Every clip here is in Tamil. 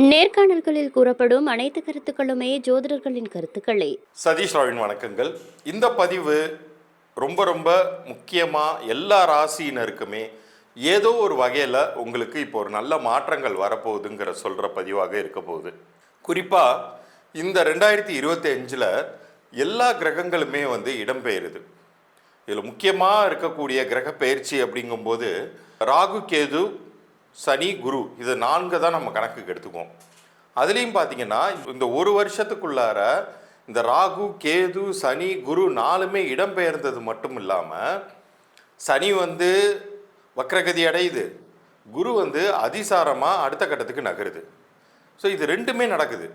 நேர்காணல்களில் கூறப்படும் அனைத்து கருத்துக்களுமே ஜோதிடர்களின் கருத்துக்களே. சதீஷ் ராவின் வணக்கங்கள். இந்த பதிவு ரொம்ப ரொம்ப முக்கியமாக எல்லா ராசியினருக்குமே ஏதோ ஒரு வகையில் உங்களுக்கு இப்போ ஒரு நல்ல மாற்றங்கள் வரப்போகுதுங்கிற சொல்கிற பதிவாக இருக்க போகுது. குறிப்பாக இந்த ரெண்டாயிரத்தி இருபத்தி அஞ்சில் எல்லா கிரகங்களுமே வந்து இடம்பெயருது. இதில் முக்கியமாக இருக்கக்கூடிய கிரக பயிற்சி அப்படிங்கும்போது ராகு கேது சனி குரு இது நான்கு தான் நம்ம கணக்குக்கு எடுத்துக்குவோம். அதுலேயும் பார்த்தீங்கன்னா இந்த ஒரு வருஷத்துக்குள்ளார இந்த ராகு கேது சனி குரு நாலுமே இடம்பெயர்ந்தது மட்டும் இல்லாமல் சனி வந்து வக்ரகதி அடையுது. குரு வந்து அதிசாரமாக அடுத்த கட்டத்துக்கு நகருது. ஸோ இது ரெண்டுமே நடக்குது.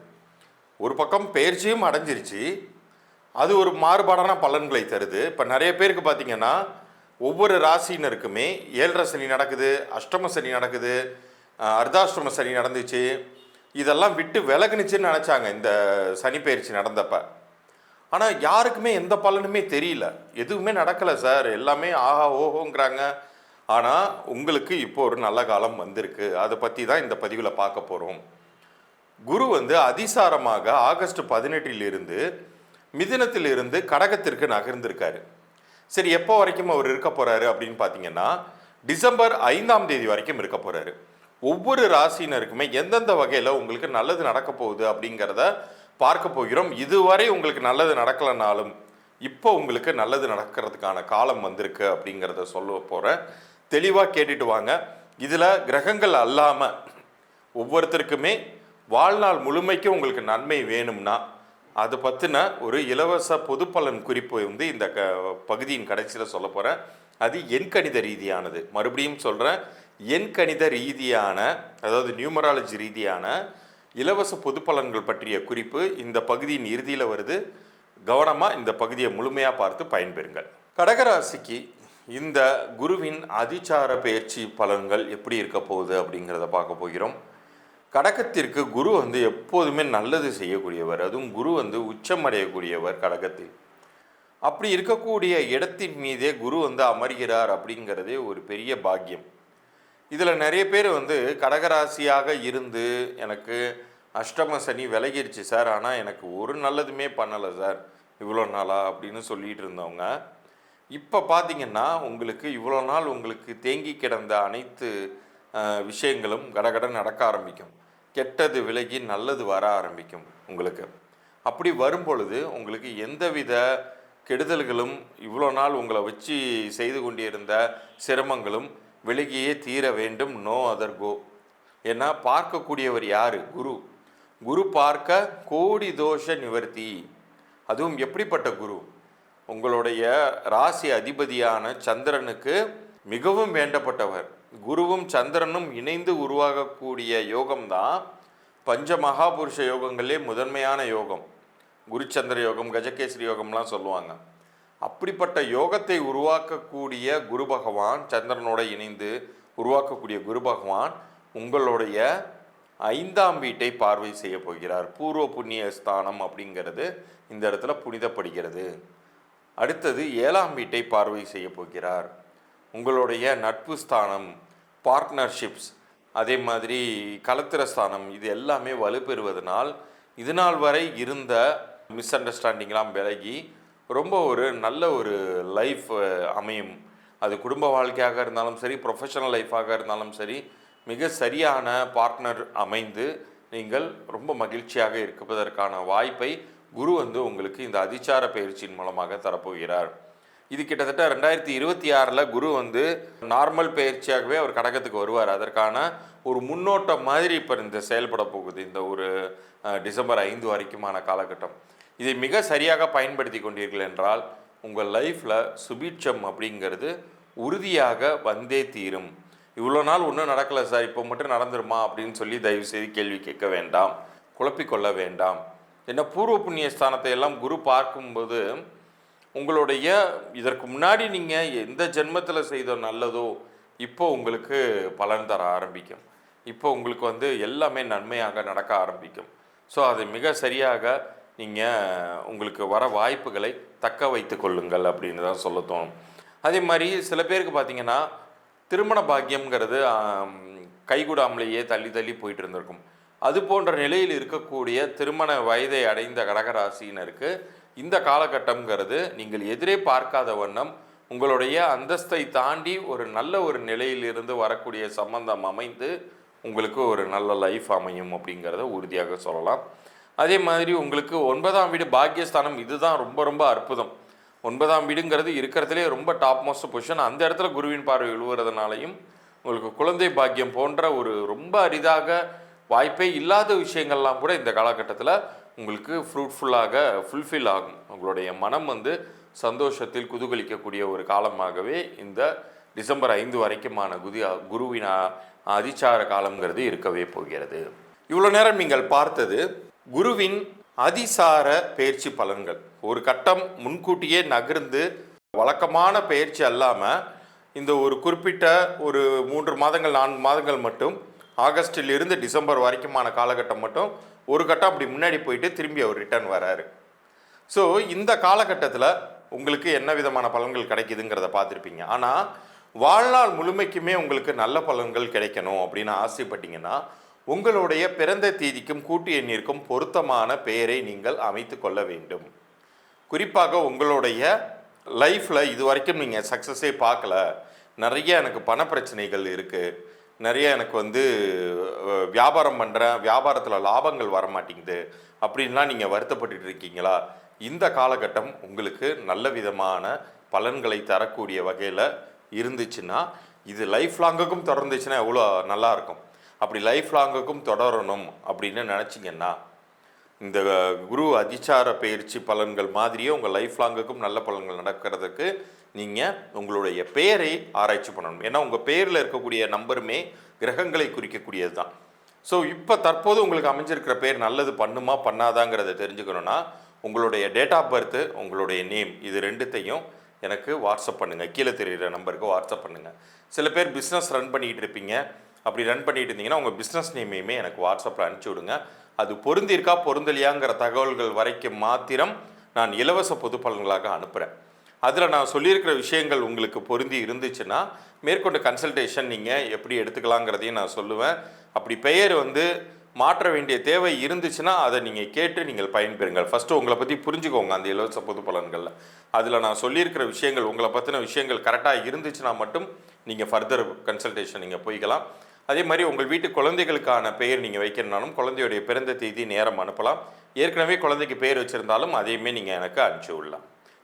ஒரு பக்கம் பயிற்சியும் அடைஞ்சிருச்சு. அது ஒரு மாறுபாடான பலன்களை தருது. இப்போ நிறைய பேருக்கு பார்த்தீங்கன்னா ஒவ்வொரு ராசினருக்குமே ஏழரை சனி நடக்குது அஷ்டம சனி நடக்குது அர்த்தாஷ்டம சனி நடந்துச்சு. இதெல்லாம் விட்டு விலகுனுச்சுன்னு நினச்சாங்க இந்த சனி பயிற்சி நடந்தப்ப. ஆனால் யாருக்குமே எந்த பலனுமே தெரியல. எதுவுமே நடக்கலை சார். எல்லாமே ஆஹா ஓஹோங்கிறாங்க. ஆனால் உங்களுக்கு இப்போ ஒரு நல்ல காலம் வந்திருக்கு. அதை பற்றி தான் இந்த பதிவில் பார்க்க போகிறோம் குரு வந்து அதிசாரமாக ஆகஸ்ட் பதினெட்டிலிருந்து மிதினத்திலிருந்து கடகத்திற்கு நகர்ந்திருக்காரு. சரி எப்போ வரைக்கும் அவர் இருக்க போறாரு அப்படின்னு பார்த்தீங்கன்னா டிசம்பர் ஐந்தாம் தேதி வரைக்கும் இருக்க போறாரு. ஒவ்வொரு ராசினருக்குமே எந்தெந்த வகையில் உங்களுக்கு நல்லது நடக்க போகுது அப்படிங்கிறத பார்க்க போகிறோம். இதுவரை உங்களுக்கு நல்லது நடக்கலைனாலும் இப்போ உங்களுக்கு நல்லது நடக்கிறதுக்கான காலம் வந்திருக்கு அப்படிங்கிறத சொல்ல போகிறேன் தெளிவாக கேட்டுட்டு வாங்க. இதில் கிரகங்கள் அல்லாமல் ஒவ்வொருத்தருக்குமே வாழ்நாள் முழுமைக்கும் உங்களுக்கு நன்மை வேணும்னா அது பற்றின ஒரு இலவச பொதுப்பலன் குறிப்பு வந்து இந்த க பகுதியின் கடைசியில் சொல்ல போகிறேன் அது எண்கணித ரீதியானது. மறுபடியும் சொல்கிறேன் எண்கணித ரீதியான அதாவது நியூமராலஜி ரீதியான இலவச பொதுப்பலன்கள் பற்றிய குறிப்பு இந்த பகுதியின் இறுதியில் வருது. கவனமாக இந்த பகுதியை முழுமையாக பார்த்து பயன்பெறுங்கள். கடகராசிக்கு இந்த குருவின் அதிச்சார பயிற்சி பலன்கள் எப்படி இருக்க போகுது அப்படிங்கிறத பார்க்க போகிறோம். கடகத்திற்கு குரு வந்து எப்போதுமே நல்லது செய்யக்கூடியவர். அதுவும் குரு வந்து உச்சமடையக்கூடியவர் கடகத்தில் அப்படி இருக்கக்கூடிய இடத்தின் மீதே குரு வந்து அமர்கிறார் அப்படிங்கிறதே ஒரு பெரிய பாக்கியம். இதில் நிறைய பேர் வந்து கடகராசியாக இருந்து எனக்கு அஷ்டம சனி விலகிருச்சு சார். ஆனால் எனக்கு ஒரு நல்லதுமே பண்ணலை சார். இவ்வளோ நாளா அப்படின்னு சொல்லிட்டு இருந்தவங்க. இப்போ பார்த்தீங்கன்னா உங்களுக்கு இவ்வளோ நாள் உங்களுக்கு தேங்கி கிடந்த அனைத்து விஷயங்களும் கடகடன் நடக்க ஆரம்பிக்கும். கெட்டது விலகி நல்லது வர ஆரம்பிக்கும் உங்களுக்கு. அப்படி வரும் பொழுது உங்களுக்கு எந்தவித கெடுதல்களும் இவ்வளோ நாள் உங்களை வச்சு செய்து கொண்டிருந்த சிரமங்களும் விலகியே தீர வேண்டும். No other go. ஏன்னா பார்க்கக்கூடியவர் யார்? குரு. குரு பார்க்க கோடி தோஷ நிவர்த்தி. அதுவும் எப்படிப்பட்ட குரு? உங்களுடைய ராசி அதிபதியான சந்திரனுக்கு மிகவும் வேண்டப்பட்டவர். குருவும் சந்திரனும் இணைந்து உருவாகக்கூடிய யோகம்தான் பஞ்ச மகாபுருஷ யோகங்களே முதன்மையான யோகம். குருச்சந்திர யோகம் கஜகேசரி யோகம்லாம் சொல்லுவாங்க. அப்படிப்பட்ட யோகத்தை உருவாக்கக்கூடிய குரு பகவான் சந்திரனோட இணைந்து உருவாக்கக்கூடிய குரு பகவான் உங்களுடைய ஐந்தாம் வீட்டை பார்வை செய்ய போகிறார். பூர்வ புண்ணிய ஸ்தானம் அப்படிங்கிறது இந்த இடத்துல புனிதப்படுகிறது. அடுத்தது ஏழாம் வீட்டை பார்வை செய்ய போகிறார். உங்களுடைய நட்பு ஸ்தானம் பார்ட்னர்ஷிப்ஸ் அதே மாதிரி கலத்திர ஸ்தானம் இது எல்லாமே வலுப்பெறுவதனால் இது நாள் வரை இருந்த மிஸ் அண்டர்ஸ்டாண்டிங்லாம் விலகி ரொம்ப ஒரு நல்ல ஒரு லைஃப் அமையும். அது குடும்ப வாழ்க்கையாக இருந்தாலும் சரி ப்ரொஃபஷனல் லைஃபாக இருந்தாலும் சரி மிக சரியான பார்ட்னர் அமைந்து நீங்கள் ரொம்ப மகிழ்ச்சியாக இருப்பதற்கான வாய்ப்பை குரு வந்து உங்களுக்கு இந்த அதிச்சார பயிற்சியின் மூலமாக தரப்போகிறார். இது கிட்டத்தட்ட ரெண்டாயிரத்தி இருபத்தி ஆறில் குரு வந்து நார்மல் பயிற்சியாகவே அவர் கடகத்துக்கு வருவார். அதற்கான ஒரு முன்னோட்டம் மாதிரி இப்போ இந்த செயல்பட போகுது இந்த ஒரு டிசம்பர் ஐந்து வரைக்குமான காலகட்டம். இதை மிக சரியாக பயன்படுத்தி கொண்டீர்கள் என்றால் உங்கள் லைஃப்பில் சுபீட்சம் அப்படிங்கிறது உறுதியாக வந்தே தீரும். இவ்வளோ நாள் ஒன்றும் நடக்கலை சார் இப்போ மட்டும் நடந்துருமா அப்படின்னு சொல்லி தயவு செய்து கேள்வி கேட்க வேண்டாம். குழப்பிக்கொள்ள வேண்டாம். என்ன பூர்வ புண்ணிய ஸ்தானத்தை எல்லாம் குரு பார்க்கும்போது உங்களுடைய இதற்கு முன்னாடி நீங்கள் எந்த ஜென்மத்தில் செய்த நல்லதோ இப்போ உங்களுக்கு பலன் தர ஆரம்பிக்கும். இப்போ உங்களுக்கு வந்து எல்லாமே நன்மையாக நடக்க ஆரம்பிக்கும். ஸோ அதை மிக சரியாக நீங்கள் உங்களுக்கு வர வாய்ப்புகளை தக்க வைத்து கொள்ளுங்கள் அப்படின்னு தான் சொல்ல தோணும். அதே மாதிரி சில பேருக்கு பார்த்தீங்கன்னா திருமண பாக்கியம்ங்கிறது கைகூடாமலேயே தள்ளி தள்ளி போயிட்டு இருந்திருக்கும். அது போன்ற நிலையில் இருக்கக்கூடிய திருமண வயதை அடைந்த கடகராசினருக்கு இந்த காலகட்டம்ங்கிறது நீங்கள் எதிரே பார்க்காத வண்ணம் உங்களுடைய அந்தஸ்தை தாண்டி ஒரு நல்ல ஒரு நிலையிலிருந்து வரக்கூடிய சம்பந்தம் அமைந்து உங்களுக்கு ஒரு நல்ல லைஃப் அமையும் அப்படிங்கிறத உறுதியாக சொல்லலாம். அதே மாதிரி உங்களுக்கு ஒன்பதாம் வீடு பாக்கியஸ்தானம் இதுதான் ரொம்ப ரொம்ப அற்புதம். ஒன்பதாம் வீடுங்கிறது இருக்கிறதுலே ரொம்ப டாப் மோஸ்ட் பொசிஷன் அந்த இடத்துல குருவின் பார்வை விழுவுறதுனாலையும் உங்களுக்கு குழந்தை பாக்கியம் போன்ற ஒரு ரொம்ப அரிதாக வாய்ப்பே இல்லாத விஷயங்கள்லாம் கூட இந்த காலகட்டத்தில் உங்களுக்கு ஃப்ரூட்ஃபுல்லாக ஃபுல்ஃபில் ஆகும். உங்களுடைய மனம் வந்து சந்தோஷத்தில் குதூகலிக்கக்கூடிய ஒரு காலமாகவே இந்த டிசம்பர் ஐந்து வரைக்குமான குதி குருவின் அதிசார அதிச்சார காலங்கிறது இருக்கவே போகிறது. இவ்வளோ நேரம் நீங்கள் பார்த்தது குருவின் அதிசார பயிற்சி பலன்கள். ஒரு கட்டம் முன்கூட்டியே நகர்ந்து வழக்கமான பயிற்சி அல்லாமல் இந்த ஒரு குறிப்பிட்ட ஒரு மூன்று மாதங்கள் நான்கு மாதங்கள் மட்டும் ஆகஸ்டிலிருந்து டிசம்பர் வரைக்குமான காலகட்டம் மட்டும் ஒரு கட்டம் அப்படி முன்னாடி போயிட்டு திரும்பி அவர் ரிட்டர்ன் வராரு. ஸோ இந்த காலகட்டத்தில் உங்களுக்கு என்ன விதமான பலன்கள் கிடைக்குதுங்கிறத பார்த்துருப்பீங்க. ஆனால் வாழ்நாள் முழுமைக்குமே உங்களுக்கு நல்ல பலன்கள் கிடைக்கணும் அப்படின்னு ஆசைப்பட்டீங்கன்னா உங்களுடைய பிறந்த தேதிக்கும் கூட்டு எண்ணிற்கும் பொருத்தமான பெயரை நீங்கள் அமைத்து கொள்ள வேண்டும். குறிப்பாக உங்களுடைய லைஃப்பில் இது வரைக்கும் நீங்கள் சக்ஸஸே பார்க்கல. நிறைய எனக்கு பண பிரச்சனைகள் இருக்குது நிறைய எனக்கு வந்து வியாபாரம் பண்ணுறேன் வியாபாரத்தில் லாபங்கள் வர மாட்டேங்குது அப்படின்லாம் நீங்கள் வருத்தப்பட்டு இருக்கீங்களா? இந்த காலகட்டம் உங்களுக்கு நல்ல விதமான பலன்களை தரக்கூடிய வகையில் இருந்துச்சுன்னா இது லைஃப் லாங்குக்கும் தொடர்ந்துச்சுன்னா எவ்வளோ நல்லாயிருக்கும் அப்படி லைஃப் லாங்குக்கும் தொடரணும் அப்படின்னு நினச்சிங்கன்னா இந்த குரு அதிச்சார பயிற்சி பலன்கள் மாதிரியே உங்கள் லைஃப் லாங்குக்கும் நல்ல பலன்கள் நடக்கிறதுக்கு நீங்கள் உங்களுடைய பெயரை ஆராய்ச்சி பண்ணணும். ஏன்னா உங்கள் பெயரில் இருக்கக்கூடிய நம்பருமே கிரகங்களை குறிக்கக்கூடியது தான் ஸோ இப்போ தற்போது உங்களுக்கு அமைஞ்சிருக்கிற பேர் நல்லது பண்ணுமா பண்ணாதாங்கிறத தெரிஞ்சுக்கணுன்னா உங்களுடைய டேட் ஆஃப் பர்த்து உங்களுடைய நேம் இது ரெண்டுத்தையும் எனக்கு வாட்ஸ்அப் பண்ணுங்கள் கீழே தெரியுற நம்பருக்கு வாட்ஸ்அப் பண்ணுங்கள் சில பேர் பிஸ்னஸ் ரன் பண்ணிகிட்டு இருப்பீங்க. அப்படி ரன் பண்ணிட்டு இருந்தீங்கன்னா உங்கள் பிஸ்னஸ் நேமையுமே எனக்கு வாட்ஸ்அப்பில் அனுப்பிச்சி விடுங்க. அது பொருந்திருக்கா பொருந்தலையாங்கிற தகவல்கள் வரைக்கும் மாத்திரம் நான் இலவச பொது பலன்களாக அனுப்புகிறேன் அதில் நான் சொல்லியிருக்கிற விஷயங்கள் உங்களுக்கு பொருந்தி இருந்துச்சுன்னா மேற்கொண்டு கன்சல்டேஷன் நீங்கள் எப்படி எடுத்துக்கலாங்கிறதையும் நான் சொல்லுவேன். அப்படி பெயர் வந்து மாற்ற வேண்டிய தேவை இருந்துச்சுன்னா அதை நீங்கள் கேட்டு நீங்கள் பயன்பெறுங்கள். ஃபஸ்ட்டு உங்களை பற்றி புரிஞ்சுக்கோங்க அந்த இலவச பொது பலன்களில். அதில் நான் சொல்லியிருக்கிற விஷயங்கள் உங்களை பற்றின விஷயங்கள் கரெக்டாக இருந்துச்சுன்னா மட்டும் நீங்கள் ஃபர்தர் கன்சல்டேஷன் நீங்கள் போய்க்கலாம். அதே மாதிரி உங்கள் வீட்டு குழந்தைகளுக்கான பெயர் நீங்கள் வைக்கணும்னாலும் குழந்தையுடைய பிறந்த தேதி நேரம் அனுப்பலாம். ஏற்கனவே குழந்தைக்கு பெயர் வச்சுருந்தாலும் அதையுமே நீங்கள் எனக்கு அனுப்பிச்சி விடலாம்.